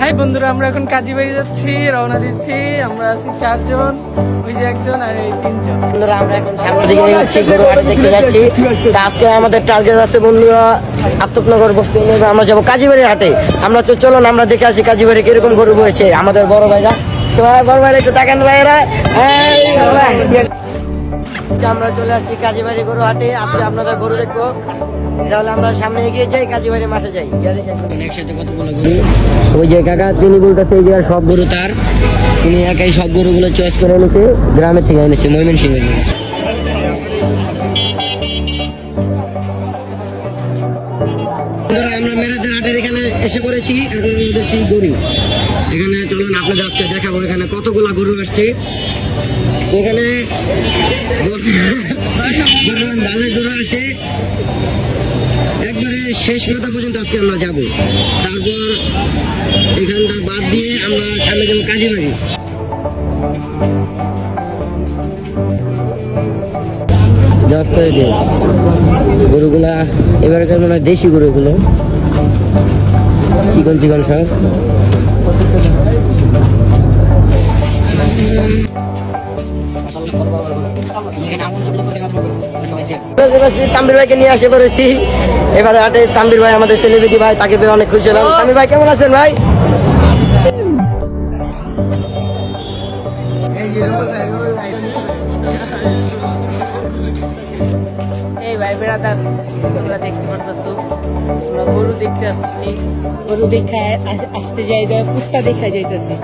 High বন্ধুরা, আমরা এখন কাজী বাড়ি যাচ্ছি, রওনা দিচ্ছি। আমরা আছি চারজন, ওই যে একজন আর এই তিনজন। বন্ধুরা, আমরা এখন সামনের দিকে যাচ্ছি গরু হাট দেখতে যাচ্ছি। আজকে আমাদের টার্গেট আছে বন্ধুরা আত্মনগর বসতে আমরা যাব কাজীবাড়ির হাটে। আমরা তো চলুন, আমরা দেখে আসি কাজীবাড়ি কীরকম গরু বয়েছে আমাদের বড় ভাইরা। সবাই, বড় ভাইরা একটু তাকান ভাইরা। আমরা চলে আসছি কাজীবাড়ি গরু হাটে আজকে আপনাদের গরু দেখব। তাহলে আমরা সামনে এগিয়ে যাই কাজীবাড়ি মাঠে যাই। একসাথে কতগুলো গরু ওই যে কাকা তিনি বলতেছে এই যে সব গরু তার। তিনি একাই সব গরুগুলো চয়েস করে এনেছে গ্রামে থেকে এনেছে ময়মন সিং এর আমরা মেরাজের হাটের এখানে এসে পড়েছি এখন দেখছি গরু। এখানে চলুন আপনাদের আজকে দেখাবো এখানে কতগুলা গরু আসছে। এখানে একবারে শেষ মাথা পর্যন্ত আজকে আমরা যাব তারপর এখানটা বাদ দিয়ে আমরা সামনে যাব করে দিয়ে গরুগুলা এবারকার মনে হয় দেশি গরুগুলো। চিকন চিকন সব। তাম্বির ভাইকে নিয়ে আসে পড়েছি এবারে হাটে তাম্বির ভাই আমাদের সেলিব্রিটি ভাই তাকে পেয়ে অনেক খুশি হলাম। তাম্বির ভাই কেমন আছেন ভাই? এই ভাই বেড়াদার তোমরা দেখতে পারতেছো। আমরা গরু দেখতে আসছি। গরু দেখে আসতে যাই কুত্তা দেখা যাইতেছে।